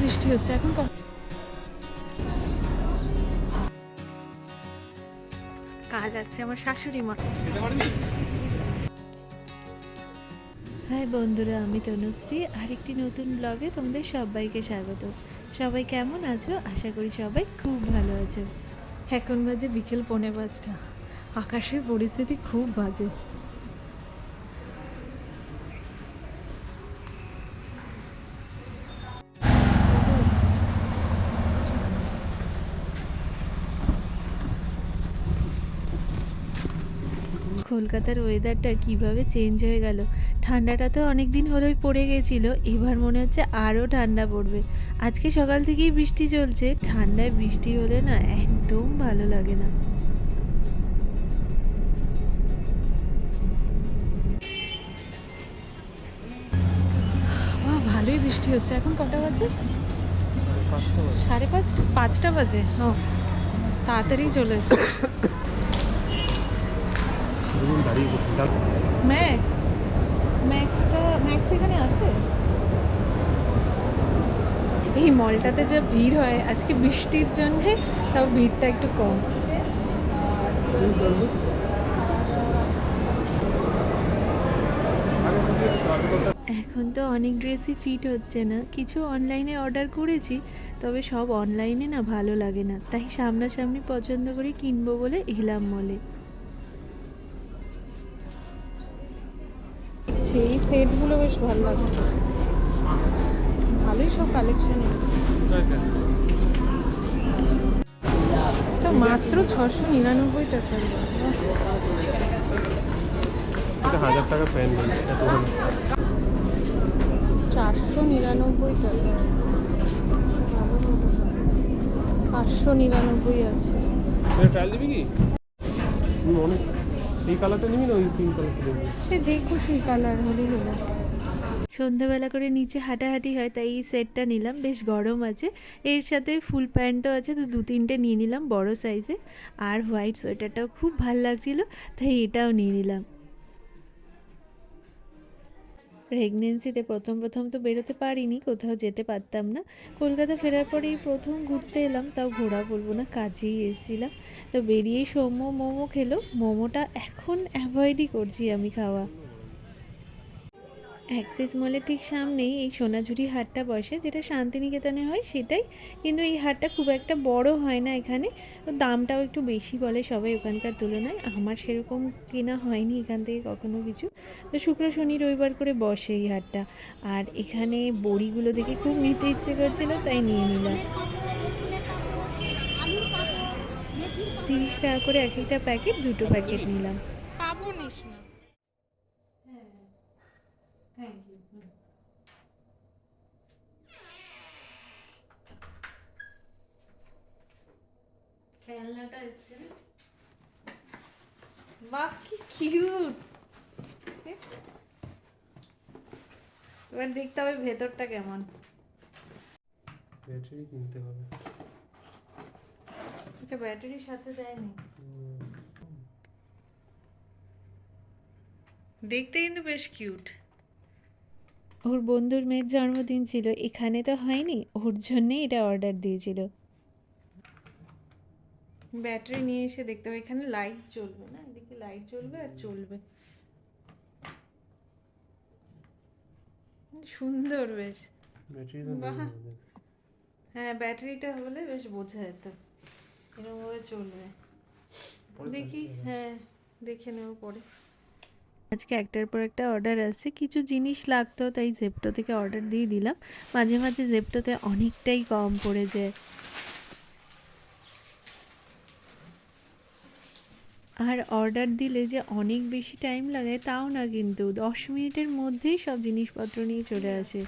বৃষ্টি হচ্ছে এখন কাজ আসছে আমার শাশুড়ি মা। হাই বন্ধুরা আমি তনুশ্রী। আরেকটি নতুন ব্লগে তোমাদের সবাইকে স্বাগত। সবাই কেমন আছো? আশা করি সবাই খুব ভালো আছো। এখন বাজে বিকেল পৌনে পাঁচটা। আকাশের পরিস্থিতি খুব বাজে। কলকাতার ওয়েদারটা কীভাবে চেঞ্জ হয়ে গেল? ঠান্ডাটা তো অনেক দিন হলোই পড়ে গেছিল এবার মনে হচ্ছে আরও ঠান্ডা পড়বে। আজকে সকাল থেকেই বৃষ্টি চলছে ঠান্ডায় বৃষ্টি হলে না একদম ভালো লাগে না। বাহ, ভালোই বৃষ্টি হচ্ছে। এখন কটা বাজে? সাড়ে পাঁচটা পাঁচটা বাজে। ও তাড়াতাড়ি চলে এসছে ম্যাক্স। ম্যাক্সটা ম্যাক্স এখানে আছে? এই মলটাতে যা ভিড় হয় আজকে বৃষ্টির জন্যে তাও ভিড়টা একটু কম। এখন তো অনেক ড্রেসই ফিট হচ্ছে না। কিছু অনলাইনে অর্ডার করেছি তবে সব অনলাইনে না ভালো লাগে না। তাই সামনাসামনি পছন্দ করে কিনবো বলে এলাম মলে। এই সেটগুলো বেশ ভালো লাগছে। ভালোই সব কালেকশন এসছে। মাত্র ছশো নিরানব্বই টাকা। হাজার টাকা প্যান চারশো নিরানব্বই টাকা। পাঁচশো নিরানব্বই আছে। ট্রায়াল দিবি কি? অনেক এই কালারটা নিবি না ওই পিঙ্ক কালারটা নিবি? সে যে খুশি কালার হলেই হলো। সন্ধ্যাবেলা করে নিচে হাঁটাহাঁটি হয় তাই এই সেটটা নিলাম। বেশ গরম আছে। এর সাথে ফুল প্যান্টও আছে তো দু তিনটে নিয়ে নিলাম বড় সাইজে আর হোয়াইট সোয়েটারটাও খুব ভালো লাগছিল তাই এটাও নিয়ে নিলাম। প্রেগনেন্সিতে প্রথম প্রথম তো বেরোতে পারিনি, কোথাও যেতে পারতাম না। কলকাতা ফেরার পরেই প্রথম ঘুরতে এলাম, তাও ঘোরা বলব না, কাজেই এসেছিলাম। তো বেরিয়েই সৌম্য মোমো খেলো, মোমোটা এখন অ্যাভয়েডই করছি আমি খাওয়া। অ্যাক্সিস মলের ঠিক সামনেই এই সোনাঝুরি হাটটা বসে, যেটা শান্তিনিকেতনে হয় সেটাই। কিন্তু এই হাটটা খুব একটা বড় হয় না এখানে। দামটাও একটু বেশি বলে সবাই ওখানকার তুলনায়। আমার সেরকম কেনা হয়নি এখান থেকে কখনো কিছু। তো শুক্র, শনি, রবিবার করে বসে এই হাটটা। আর এখানে বড়িগুলো দেখে খুব নিতে ইচ্ছে করছিল, তাই নিয়ে নিলাম। তিরিশ টাকা করে এক একটা প্যাকেট, দুটো প্যাকেট নিলাম। না। থ্যাংক ইউ খেলনাটা এসছে বাহ কি কিউট এবার দেখতে হবে ভেতরটা কেমন। ব্যাটারি কিনতে হবে। আচ্ছা ব্যাটারির সাথে দেয়নি। দেখতে কিন্তু বেশ কিউট ওর বন্ধুর মেয়ের জন্মদিন ছিল এখানে তো হয়নি ওর জন্যে এটা অর্ডার দিয়েছিল। ব্যাটারি নিয়ে এসে দেখতে হবে এখানে লাইট জ্বলবে না এদিকে লাইট জ্বলবে আর চলবে। সুন্দর বেশ। হ্যাঁ ব্যাটারিটা হলে বেশ বোঝা যেত। এরকমভাবে চলবে। দেখি হ্যাঁ দেখে নেব পরে। আজকে একটার পর একটা অর্ডার আসছে। কিছু জিনিস লাগতো, তাই জেপটো থেকে অর্ডার দিয়ে দিলাম। মাঝে মাঝে জেপটোতে অনেকটাই কম পড়ে যায় আর অর্ডার দিলে যে অনেক বেশি টাইম লাগে, তাও না কিন্তু। দশ মিনিটের মধ্যেই সব জিনিসপত্র নিয়ে চলে আসে।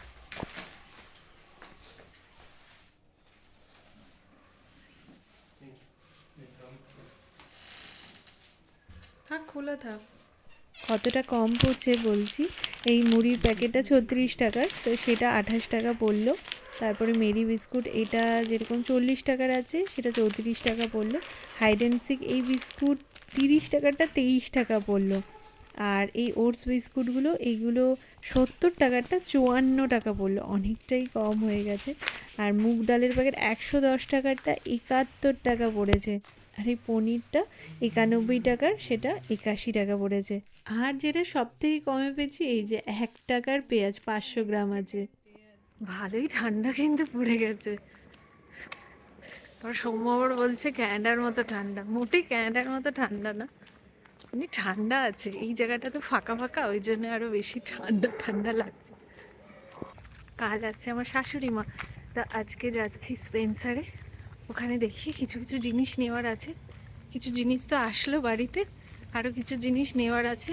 থাক, খোলা থাক। কতটা কম পড়ছে বলছি? এই মুড়ির প্যাকেটটা ছত্রিশ টাকার, তো সেটা আঠাশ টাকা পড়ল। তারপরে মেরি বিস্কুট, এটা যেরকম চল্লিশ টাকার আছে, সেটা চৌত্রিশ টাকা পড়ল। হাইড অ্যান্ড সিক, এই বিস্কুট তিরিশ টাকারটা তেইশ টাকা পড়ল। আর এই ওটস বিস্কুটগুলো, এইগুলো সত্তর টাকারটা চুয়ান্ন টাকা পড়ল। অনেকটাই কম হয়ে গেছে। আর মুগ ডালের প্যাকেট একশো দশ টাকারটা একাত্তর টাকা পড়েছে। আর এই পনিরটা একানব্বই টাকার, সেটা একাশি টাকা পড়েছে। আর যেটা সব থেকে কমে পেয়েছি, এই যে এক টাকার পেঁয়াজ, পাঁচশো গ্রাম আছে। ভালোই ঠান্ডা কিন্তু পড়ে গেছে। সৌম্য আবার বলছে, ক্যানাডার মতো ঠান্ডা। মোটেই ক্যানাডার মতো ঠান্ডা না। এমনি ঠান্ডা আছে, এই জায়গাটা তো ফাঁকা ফাঁকা, ওই জন্য আরও বেশি ঠান্ডা ঠান্ডা লাগছে। কাজ আছে আমার শাশুড়ি মা, তা আজকে যাচ্ছি স্পেন্সারে। ওখানে দেখি কিছু কিছু জিনিস নেওয়ার আছে। কিছু জিনিস তো আসলো বাড়িতে আরও কিছু জিনিস নেওয়ার আছে।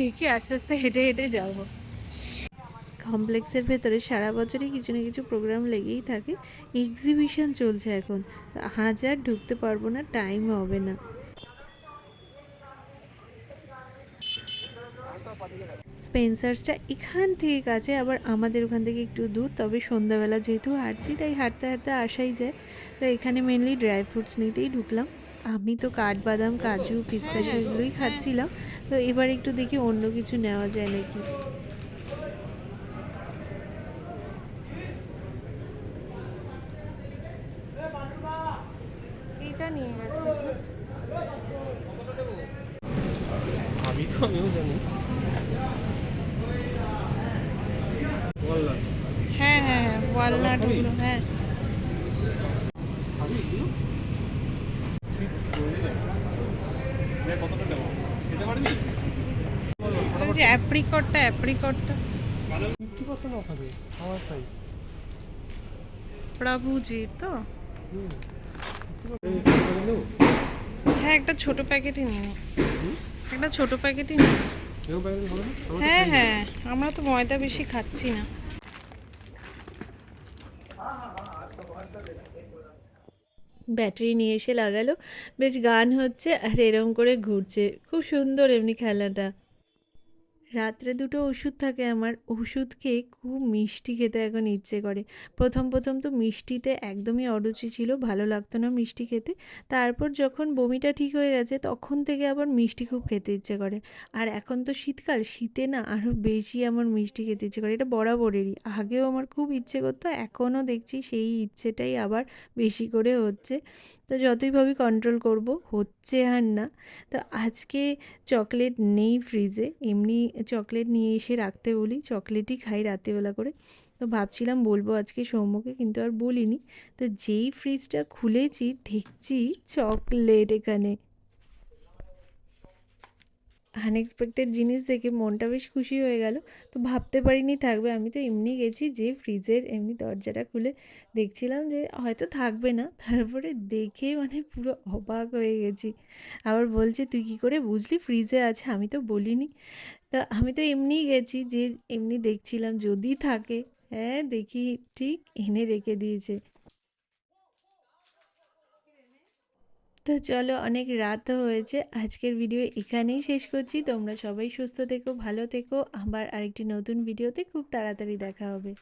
দেখি আস্তে আস্তে হেঁটে হেঁটে যাব। কমপ্লেক্সের ভেতরে সারা বছরই কিছু না কিছু প্রোগ্রাম লেগেই থাকে। এক্সিবিশন চলছে এখন। হাজার ঢুকতে পারব না টাইম হবে না। স্পেন্সার্সটা এখান থেকে কাছে আবার আমাদের ওখান থেকে একটু দূর। তবে সন্ধ্যাবেলা যেহেতু হাঁটছি তাই হাঁটতে হাঁটতে আসাই যায়। তো এখানে মেনলি ড্রাই ফ্রুটস নিতেই ঢুকলাম। আমি তো কাঠবাদাম কাজু পিস্তাশা এগুলোই খাচ্ছিলাম। তো এবার একটু দেখি অন্য কিছু নেওয়া যায় নাকি এইটা নিয়ে গেছিস আমি তো আমিও জানি হ্যাঁ হ্যাঁ হ্যাঁ ওয়ালনাটগুলো হ্যাঁ খাবি এগুলো? ঠিক করে দে। দে, কতটা দেবো? খেতে পারবি? ওই যে অ্যাপ্রিকটটা অ্যাপ্রিকটটা 50% off আছে, আমার size। প্রভুজি তো। 50% নেব? হ্যাঁ একটা ছোট প্যাকেটই নিয়ে একটা ছোট প্যাকেটই নিয়ে তো হ্যাঁ হ্যাঁ আমরা তো ময়দা বেশি খাচ্ছি না ব্যাটারি নিয়ে এসে লাগালো। বেশ গান হচ্ছে আর এরম করে ঘুরছে। খুব সুন্দর এমনি খেলাটা রাত্রে দুটো ওষুধ থাকে আমার। ওষুধ খেয়ে খুব মিষ্টি খেতে এখন ইচ্ছে করে। প্রথম প্রথম তো মিষ্টিতে একদমই অরুচি ছিল, ভালো লাগতো না মিষ্টি খেতে। তারপর যখন বমিটা ঠিক হয়ে গেছে, তখন থেকে আবার মিষ্টি খুব খেতে ইচ্ছে করে। আর এখন তো শীতকাল, শীতে না আরও বেশি আমার মিষ্টি খেতে ইচ্ছে করে। এটা বরাবরেরই। আগেও আমার খুব ইচ্ছে করতো, এখনও দেখছি সেই ইচ্ছেটাই আবার বেশি করে হচ্ছে। তো যতই ভাবি কন্ট্রোল করব, হচ্ছে আর না। তো আজকে চকলেট নেই ফ্রিজে এমনি চকলেট নিয়ে এসে রাখতে বলি। চকলেটই খাই রাত্রিবেলা করে। তো ভাবছিলাম বলব আজকে সৌম্যকে, কিন্তু আর বলিনি। তো যেই ফ্রিজটা খুলেছি, দেখছি চকলেট এখানে। আনএক্সপেক্টেড জিনিস দেখে মনটা বেশ খুশি হয়ে গেল। তো ভাবতে পারিনি থাকবে। আমি তো এমনি গেছি যে ফ্রিজের এমনি দরজাটা খুলে দেখছিলাম যে হয়তো থাকবে না। তারপরে দেখে মানে পুরো অবাক হয়ে গেছি। আবার বলছে, তুই কী করে বুঝলি ফ্রিজে আছে? আমি তো বলিনি। তা আমি তো এমনিই গেছি যে এমনি দেখছিলাম যদি থাকে। হ্যাঁ দেখি ঠিক এনে রেখে দিয়েছে। তো চলো অনেক রাত হয়েছে। আজকের ভিডিও এখানেই শেষ করছি। তোমরা সবাই সুস্থ থেকো, ভালো থেকো। আবার আরেকটি নতুন ভিডিওতে খুব তাড়াতাড়ি দেখা হবে।